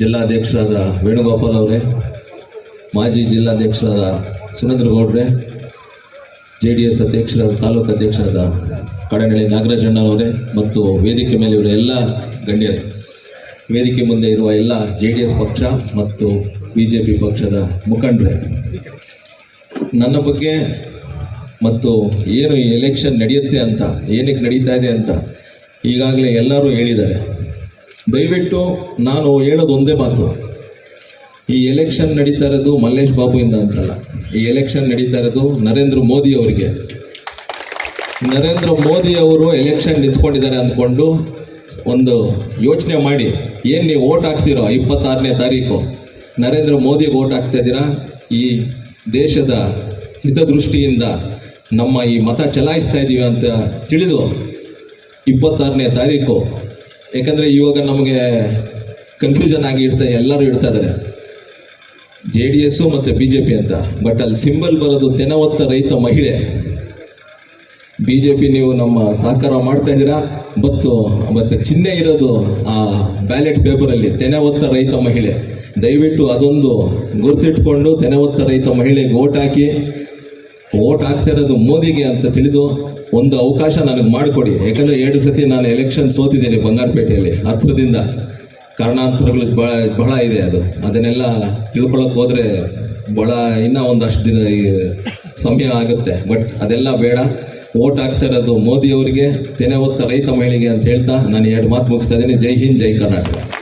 ಜಿಲ್ಲಾಧ್ಯಕ್ಷರಾದ ವೇಣುಗೋಪಾಲ್ ಅವರೇ, ಮಾಜಿ ಜಿಲ್ಲಾಧ್ಯಕ್ಷರಾದ ಸುರೇಂದ್ರ ಗೌಡ್ರೆ ಜೆ ಡಿ ಎಸ್ ಅಧ್ಯಕ್ಷರಾದ ತಾಲೂಕು ಅಧ್ಯಕ್ಷರಾದ ಕಡನಳ್ಳಿ ನಾಗರಾಜಣ್ಣನವರೇ ಮತ್ತು ವೇದಿಕೆ ಮೇಲೆ ಇರುವ ಎಲ್ಲ ಗಣ್ಯರೇ. ವೇದಿಕೆ ಮುಂದೆ ಇರುವ ಎಲ್ಲ ಜೆ ಡಿ ಎಸ್ ಪಕ್ಷ ಮತ್ತು ಬಿ ಜೆ ಪಿ ಪಕ್ಷದ ಮುಖಂಡರೇ. ನನ್ನ ಬಗ್ಗೆ ಮತ್ತು ಏನು ಎಲೆಕ್ಷನ್ ನಡೆಯುತ್ತೆ ಅಂತ, ಏನಕ್ಕೆ ನಡೀತಾ ಇದೆ ಅಂತ ಈಗಾಗಲೇ ಎಲ್ಲರೂ ಹೇಳಿದ್ದಾರೆ. ದಯವಿಟ್ಟು ನಾನು ಹೇಳೋದು ಒಂದೇ ಮಾತು. ಈ ಎಲೆಕ್ಷನ್ ನಡೀತಾ ಇರೋದು ಮಲ್ಲೇಶ್ ಇಂದ ಅಂತಲ್ಲ. ಈ ಎಲೆಕ್ಷನ್ ನಡೀತಾ ಇರೋದು ನರೇಂದ್ರ ಮೋದಿ ಅವರಿಗೆ. ನರೇಂದ್ರ ಮೋದಿ ಅವರು ಎಲೆಕ್ಷನ್ ನಿಂತ್ಕೊಂಡಿದ್ದಾರೆ ಅಂದ್ಕೊಂಡು ಒಂದು ಯೋಚನೆ ಮಾಡಿ. ಏನು ನೀವು ಓಟ್ ಹಾಕ್ತಿರೋ ಇಪ್ಪತ್ತಾರನೇ ತಾರೀಕು. ನರೇಂದ್ರ ಮೋದಿಗೆ ಓಟ್ ಹಾಕ್ತಾ ಇದ್ದೀರಾ? ಈ ದೇಶದ ಹಿತದೃಷ್ಟಿಯಿಂದ ನಮ್ಮ ಈ ಮತ ಚಲಾಯಿಸ್ತಾ ಇದ್ದೀವಿ ಅಂತ ತಿಳಿದು ಇಪ್ಪತ್ತಾರನೇ ತಾರೀಕು ಯಾಕಂದರೆ ಇವಾಗ ನಮಗೆ ಕನ್ಫ್ಯೂಷನ್ ಆಗಿ ಇಡ್ತಾ ಎಲ್ಲರೂ ಇಡ್ತಾ ಇದ್ದಾರೆ ಜೆ ಡಿ ಎಸ್ಸು ಮತ್ತು ಬಿ ಜೆ ಪಿ ಅಂತ. ಬಟ್ ಅಲ್ಲಿ ಸಿಂಬಲ್ ಬರೋದು ತೆನವತ್ತ ರೈತ ಮಹಿಳೆ. ಬಿ ಜೆ ಪಿ ನೀವು ನಮ್ಮ ಸಹಕಾರ ಮಾಡ್ತಾ ಇದ್ದೀರಾ? ಮತ್ತು ಮತ್ತು ಚಿಹ್ನೆ ಇರೋದು ಆ ಬ್ಯಾಲೆಟ್ ಪೇಪರಲ್ಲಿ ತೆನೆ ಹೊತ್ತ ರೈತ ಮಹಿಳೆ. ದಯವಿಟ್ಟು ಅದೊಂದು ಗುರ್ತಿಟ್ಕೊಂಡು ತೆನೆ ಹೊತ್ತ ರೈತ ಮಹಿಳೆಗೆ ಓಟ್ ಹಾಕಿ. ಓಟ್ ಹಾಕ್ತಾ ಇರೋದು ಮೋದಿಗೆ ಅಂತ ತಿಳಿದು ಒಂದು ಅವಕಾಶ ನನಗೆ ಮಾಡಿಕೊಡಿ. ಯಾಕಂದರೆ ಎರಡು ಸತಿ ನಾನು ಎಲೆಕ್ಷನ್ ಸೋತಿದ್ದೀನಿ ಬಂಗಾರಪೇಟೆಯಲ್ಲಿ. ಹತ್ರದಿಂದ ಕಾರಣಾಂತರಗಳು ಬಹಳ ಬಹಳ ಇದೆ ಅದು. ಅದನ್ನೆಲ್ಲ ತಿಳ್ಕೊಳಕ್ಕೆ ಹೋದರೆ ಬಹಳ ಇನ್ನೂ ಒಂದಷ್ಟು ದಿನ ಸಮಯ ಆಗುತ್ತೆ. ಬಟ್ ಅದೆಲ್ಲ ಬೇಡ. ಓಟ್ ಹಾಕ್ತಾ ಇರೋದು ಮೋದಿ ಅವರಿಗೆ ತೆನೆ ಹೊತ್ತ ರೈತ ಮಹಿಳೆಗೆ ಅಂತ ಹೇಳ್ತಾ ನಾನು ಎರಡು ಮಾತು ಮುಗಿಸ್ತಾ ಇದ್ದೀನಿ. ಜೈ ಹಿಂದ್, ಜೈ ಕರ್ನಾಟಕ.